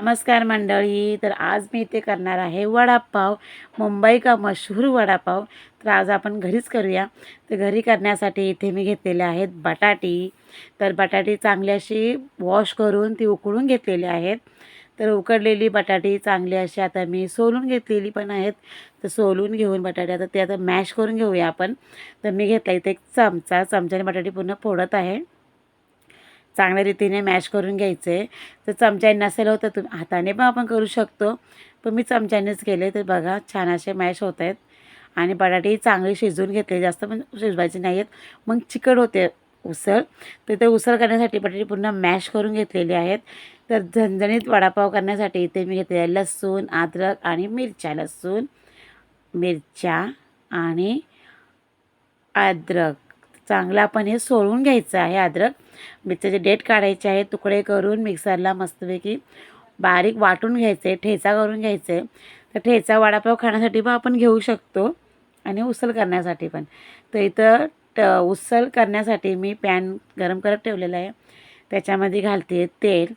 नमस्कार मंडळी तर आज मी इथे करणार आहे वडापाव मुंबई का मशहूर वडापाव. तर आज आपण घरीच करूया. तर घरी करण्यासाठी इथे मी घेतलेले आहेत बटाटी. तर बटाटी चांगली अशी वॉश करून ती उकळून घेतलेली आहेत. तर उकडलेली बटाटी चांगली अशी आता मी सोलून घेतलेली पण आहेत. तर सोलून घेऊन बटाटे आता ते आता मॅश करून घेऊया आपण. तर मी घेतला इथे एक चमचा. चमच्याने बटाटी पूर्ण फोडत आहे. चांगल्या रीतीने मॅश करून घ्यायचे. तर चमच्याने नसेल होतं तुम्ही हाताने पण आपण करू शकतो. पण मी चमच्यानेच केले. तर बघा छान असे मॅश होत आहेत. आणि बटाटे चांगले शिजवून घेतले. जास्त पण शिजवायचे नाही आहेत मग चिकट होते उसळ. तर ते उसळ करण्यासाठी बटाटे पुन्हा मॅश करून घेतलेले आहेत. तर झणझणीत वडापाव करण्यासाठी इथे मी घेतले आहे लसूण अद्रक आणि मिरच्या. लसूण मिरच्या आणि अद्रक. चांगलं आपण हे सोलून घ्यायचं आहे अद्रक. मिरच्याचे डेट काढायचे आहे तुकडे करून मिक्सरला मस्तपैकी बारीक वाटून घ्यायचे ठेचा करून घ्यायचे. तर ठेचा वडापाव खाण्यासाठी पण आपण घेऊ शकतो आणि उसळ करण्यासाठी पण. तर इथं ट उसल करण्यासाठी मी पॅन गरम करत ठेवलेलं आहे. त्याच्यामध्ये घालते तेल.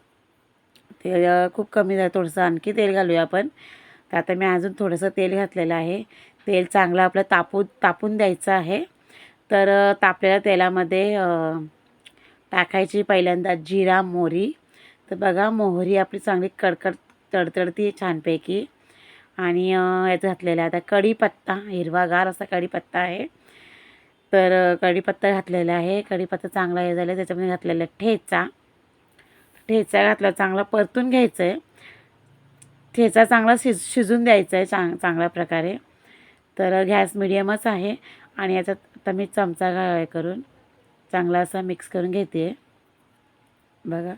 तेल ते खूप कमी झालं थोडंसं आणखी तेल घालूया आपण. तर आता मी अजून थोडंसं तेल घातलेलं आहे. तेल चांगलं आपलं तापू तापून द्यायचं आहे. तर तापलेल्या तेलामध्ये टाकायची पहिल्यांदा जिरा मोहरी. तर बघा मोहरी आपली चांगली कडकड तडतडती छानपैकी. आणि याचं घातलेलं आहे आता कढीपत्ता हिरवागार असा कढीपत्ता आहे. तर कढीपत्ता घातलेला आहे. कढीपत्ता चांगला हे झाला त्याच्यामध्ये घातलेला आहे ठेचा. ठेचा घातला चांगला परतून घ्यायचं आहे ठेचा चांगला शिज शिजून द्यायचा आहे चांग चांगल्या प्रकारे. तर गॅस मिडियमच आहे. आणि याच्यात आता मी चमचा घा करून चांगला असा मिक्स करून घेते. आहे बघा.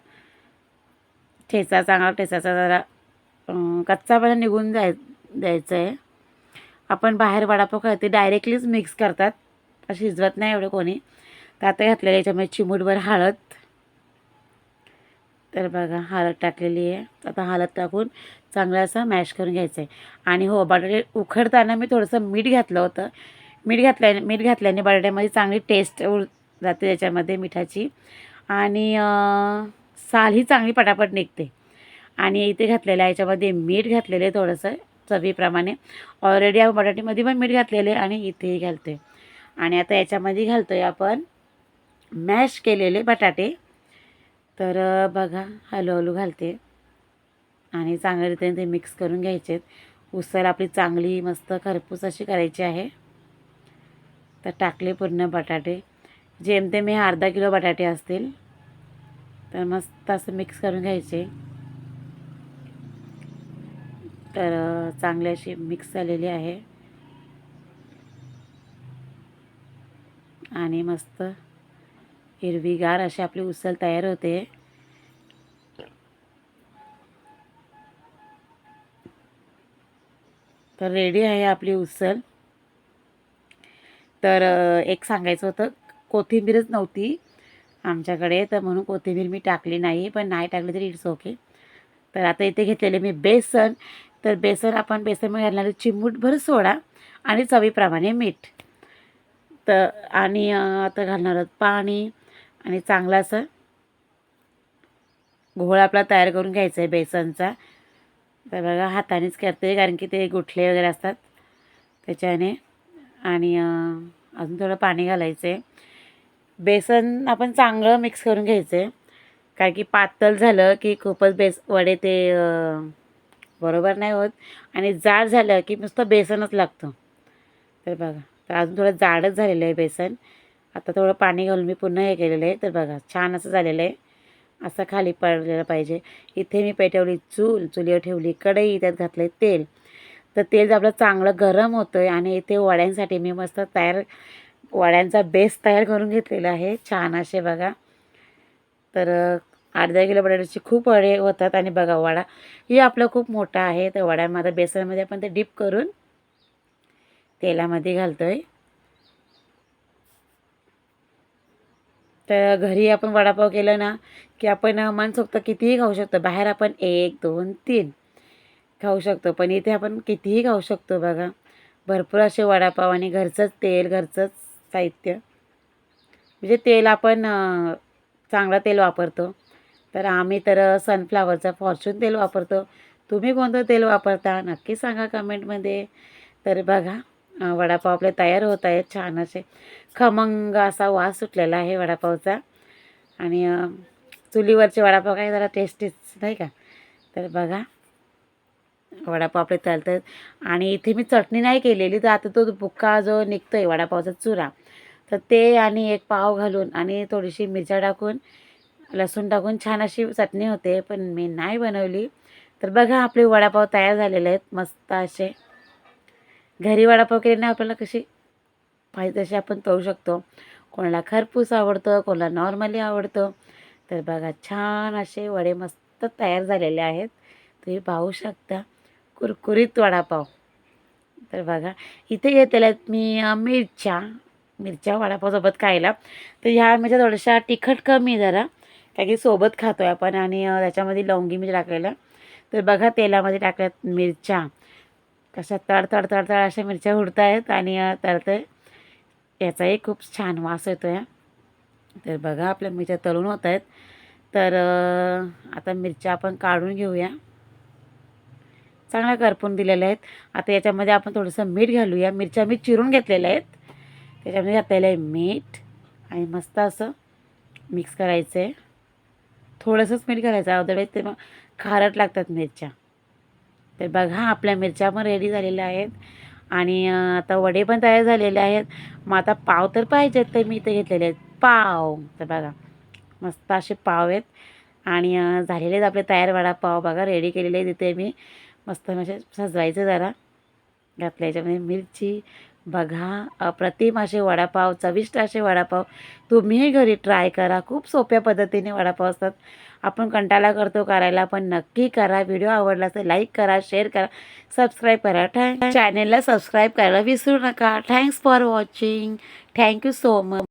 ठेचा चांगला ठेचाचा जरा कच्चापणा निघून जाय द्यायचं आहे आपण बाहेर वडापाव खाते डायरेक्टलीच मिक्स करतात. शिजवत नाही एवढं कोणी. तर आता घातलेलं याच्यामध्ये चिमूटभर हळद. तर बघा हळद टाकलेली आहे. आता हळद टाकून चांगलं असं मॅश करून घ्यायचं आहे आणि हो बटाटे उखडताना मी थोडंसं मीठ घातलं होतं. मीठ घातल्याने मीठ घातल्याने बटाट्यामध्ये चांगली टेस्ट उर जाते त्याच्यामध्ये मिठाची. आणि सालही साल ही चांगली पटापट निघते. आणि इथे घातलेलं आहे याच्यामध्ये मीठ घातलेलं आहे थोडंसं चवीप्रमाणे. ऑलरेडी आपण बटाट्यामध्ये पण मीठ घातलेलं आहे आणि इथेही घालतो. आहे आणि आता याच्यामध्ये घालतो आहे आपण मॅश केलेले बटाटे. तर बघा हळूहळू घालते. आणि चांगल्या रीतीने ते मिक्स करून घ्यायचे उसळ आपली चांगली मस्त खरपूस अशी करायची आहे. तर टाकले पूर्ण बटाटे. जेमतेम हे अर्धा किलो बटाटे असतील तर मस्त असं मिक्स करून घ्यायचे. तर अ, चांगली अशी मिक्स झालेली आहे. आणि मस्त हिरवीगार अशी आपली उसल तयार होते. तर रेडी आहे आपली उसल तर एक सांगायचं होतं कोथिंबीरच नव्हती आमच्याकडे तर म्हणून कोथिंबीर मी टाकली नाही पण नाही टाकली तरी इट्स ओके तर आता इथे घेतलेले मी बेसन. तर बेसन आपण बेसनमध्ये घालणारे चिमूटभर सोडा आणि चवीप्रमाणे मीठ. तर आणि आता घालणार आहोत पाणी आणि चांगला असं घोळ आपला तयार करून घ्यायचा आहे बेसनचा. तर बघा हातानेच करते कारण की ते गुठले वगैरे असतात त्याच्याने. आणि अजून थोडं पाणी घालायचं आहे बेसन आपण चांगलं मिक्स करून घ्यायचं आहे कारण की पातळ झालं की खूपच बेस वडे ते बरोबर नाही होत. आणि जाड झालं की नुसतं बेसनच लागतं. तर बघा तर अजून थोडं जाडच झालेलं आहे बेसन. आता थोडं पाणी घालून मी पुन्हा हे केलेलं आहे. तर बघा छान असं झालेलं आहे. असं खाली पडलेलं पाहिजे. इथे मी पेटवली चूल. चुलीवर ठेवली कढई. त्यात घातले तेल. तर तेल आपलं चांगलं गरम होतं आहे आणि इथे वड्यांसाठी मी मस्त तयार वड्यांचा बेस तयार करून घेतलेला आहे. छान असे बघा. तर अ, अर्धा किलो बटाट्याचे खूप वडे होतात आणि बघा वडा हे आपलं खूप मोठा आहे. तर वड्यामध्ये बेसनमध्ये आपण ते डिप करून तेलामध्ये घालतो आहे तर घरी आपण वडापाव केलं ना की आपण मनसोक्त कितीही खाऊ शकतो. बाहेर आपण एक दोन तीन खाऊ शकतो. पण इथे आपण कितीही खाऊ शकतो बघा. भरपूर असे वडापाव आणि घरचंच तेल घरचंच साहित्य. म्हणजे तेल आपण चांगलं तेल वापरतो. तर आम्ही तर सनफ्लावरचं फॉर्च्यून तेल वापरतो. तुम्ही कोणतं तेल वापरता? नक्की सांगा कमेंटमध्ये तर बघा वडापाव आपले तयार होत आहेत छान असे. खमंग असा वास सुटलेला आहे वडापावचा. आणि चुलीवरचे वडापाव काय जरा टेस्टीच नाही का? तर बघा वडापाव आपले तळतात. आणि इथे मी चटणी नाही केलेली तर आता तो बुक्का जो निघतो आहे वडापावचा चुरा तर ते आणि एक पाव घालून आणि थोडीशी मिरच्या टाकून लसूण टाकून छान अशी चटणी होते पण मी नाही बनवली. तर बघा आपले वडापाव तयार झालेले आहेत मस्त असे. घरी वडापाव केले ना आपल्याला कशी पाहिजे तशी आपण तळू शकतो. कोणाला खरपूस आवडतं कोणाला नॉर्मली आवडतं. तर बघा छान असे वडे मस्त तयार झालेले आहेत. तुम्ही पाहू शकता. कुरकुरीत वडापाव. तर बघा इथे घेतलेल्या आहेत मी मिरच्या मिरच्या वडापावसोबत खायला. तर ह्या मिरच्या थोड्याशा तिखट कमी जरा कारण की सोबत खातो आहे आपण आणि त्याच्यामध्ये लवंगी मी टाकलेलं. तर बघा तेलामध्ये टाकल्यात मिरच्या. कशा तड तड तड तड अशा मिरच्या उडत आहेत आणि अं, तळते याचाही खूप छान वास येतो आहे तर बघा आपल्या मिरच्या तळून होत आहेत तर आता मिरच्या आपण काढून घेऊया. चांगल्या करपून दिलेल्या आहेत. आता याच्यामध्ये आपण थोडंसं मीठ घालूया. मिरच्या मी चिरून घेतलेल्या आहेत. त्याच्यामध्ये घातलेलं आहे मीठ आणि मस्त असं मिक्स करायचं आहे थोडंसंच मीठ घालायचं. अदरवाईज ते मग खारट लागतात मिरच्या. तर बघा आपल्या मिरच्या पण रेडी झालेल्या आहेत. आणि आता वडे पण तयार झालेले आहेत. मग आता पाव तर पाहिजेत तर मी इथे घेतलेले आहेत. पाव. तर बघा मस्त असे पाव आहेत. आणि झालेलेच झालेले आहेत आपले तयार वडापाव बघा रेडी केलेले आहेत इथे मी. मस्त म्हणजे सजवायचं जरा. घातल्याच्यामध्ये मिरची बघा अप्रतिम असे वडापाव चविष्ट असे वडापाव. तुम्हीही घरी ट्राय करा. खूप सोप्या पद्धतीने वडापाव असतात. आपण कंटाळा करतो करायला पण नक्की करा. व्हिडिओ आवडला तर लाईक करा शेअर करा सबस्क्राईब करा. थँक चॅनेलला सबस्क्राईब करायला विसरू नका. Thanks for watching. Thank you so much.